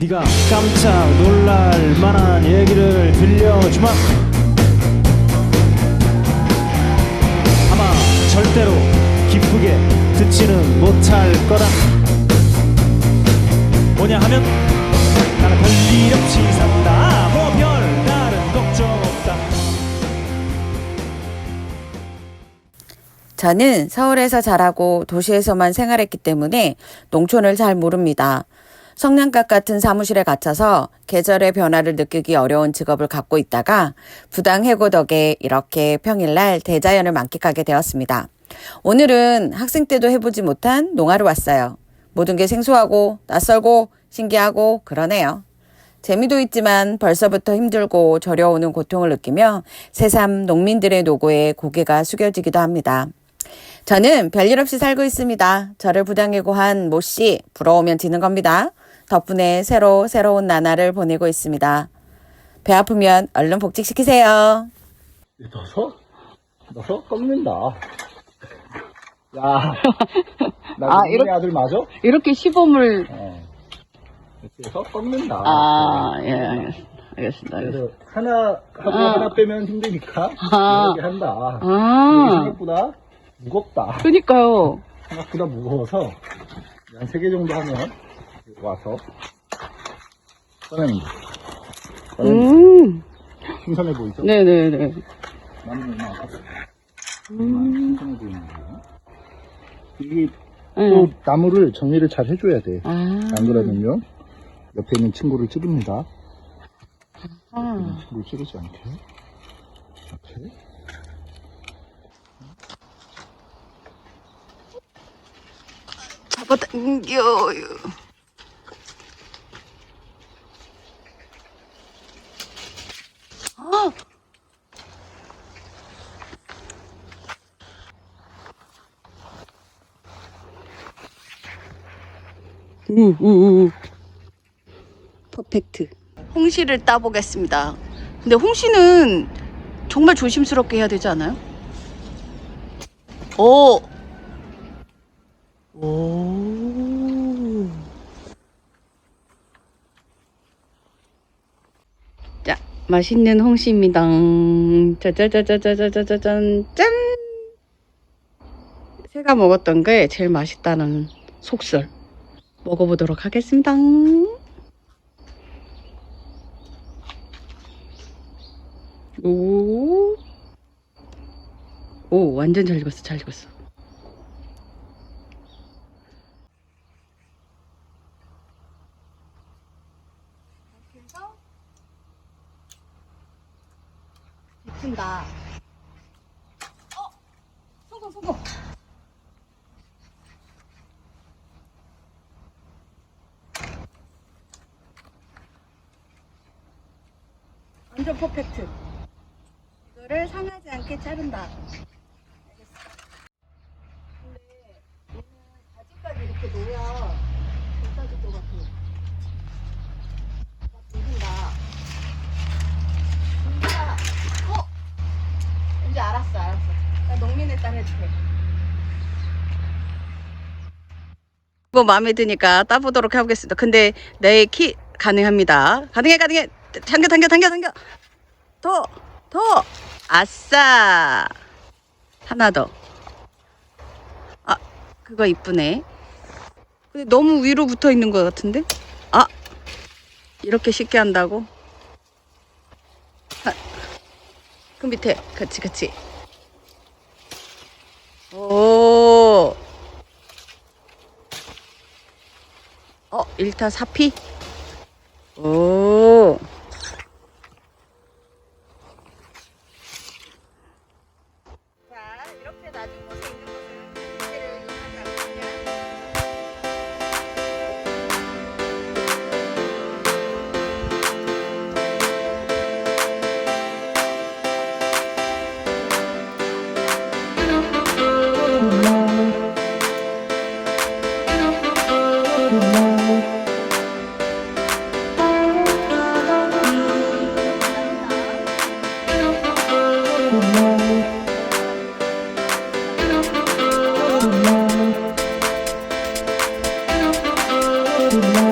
네가 깜짝 놀랄 만한 얘기를 들려주마. 아마 절대로 기쁘게 듣지는 못할 거다. 뭐냐 하면 나는 별일 없이 산다. 뭐 별다른 걱정 없다. 저는 서울에서 자라고 도시에서만 생활했기 때문에 농촌을 잘 모릅니다. 성냥갑 같은 사무실에 갇혀서 계절의 변화를 느끼기 어려운 직업을 갖고 있다가 부당 해고 덕에 이렇게 평일날 대자연을 만끽하게 되었습니다. 오늘은 학생 때도 해보지 못한 농화로 왔어요. 모든 게 생소하고 낯설고 신기하고 그러네요. 재미도 있지만 벌써부터 힘들고 저려오는 고통을 느끼며 새삼 농민들의 노고에 고개가 숙여지기도 합니다. 저는 별일 없이 살고 있습니다. 저를 부당해고한 모 씨, 부러우면 지는 겁니다. 덕분에 새로 새로운 나날을 보내고 있습니다. 배 아프면 얼른 복직시키세요. 넣어서? 넣어서 꺾는다. 야, 나 아, 아, 이렇게- 아들 맞아? 이렇게 시범을 어. 이렇게 해서 꺾는다. 아, 예, 알겠습니다. 알겠습니다. 알겠습니다. 그래서 하나 하고 아. 하나 빼면 힘드니까 아. 이렇게 한다. 이게 아, 생각보다 무겁다. 그니까요. 생각보다 무거워서 한 세 개 정도 하면 와서 꺼내는 거. 음, 신선해 보이죠? 네네네. 나는 얼마 안 컸어. 음. 신선해 보이는 거예요. 이게 네. 또 나무를 정리를 잘 해줘야 돼. 아, 안 그러면요 옆에 있는 친구를 찌릅니다. 아, 친구를 찌르지 않게 이렇게 잡아당겨요. 우, 우, 우. 퍼펙트. 홍시를 따보겠습니다. 근데 홍시는 정말 조심스럽게 해야 되지 않아요? 오! 오. 자, 맛있는 홍시입니다. 짜자자자자자자잔, 짠! 새가 먹었던 게 제일 맛있다는 속설. 먹어보도록 하겠습니다. 오. 오, 완전 잘 익었어, 잘 익었어. 미친다. 어! 성공, 성공! 완전 퍼펙트. 이거를 상하지 않게 자른다. 근데 얘는 가지까지 이렇게 것 같아. 녹인다. 녹인다. 어? 이제 알았어, 알았어. 나 농민의 딸 해줄게. 이거 마음에 드니까 따보도록 하겠습니다. 근데 내 키 가능합니다. 가능해, 가능해. 당겨, 당겨, 당겨, 당겨. 더, 더. 아싸. 하나 더. 아, 그거 이쁘네. 근데 너무 위로 붙어 있는 것 같은데? 아, 이렇게 쉽게 한다고? 아, 그 밑에, 그치, 그치. 오. 어, 1타 4피? 오. Good.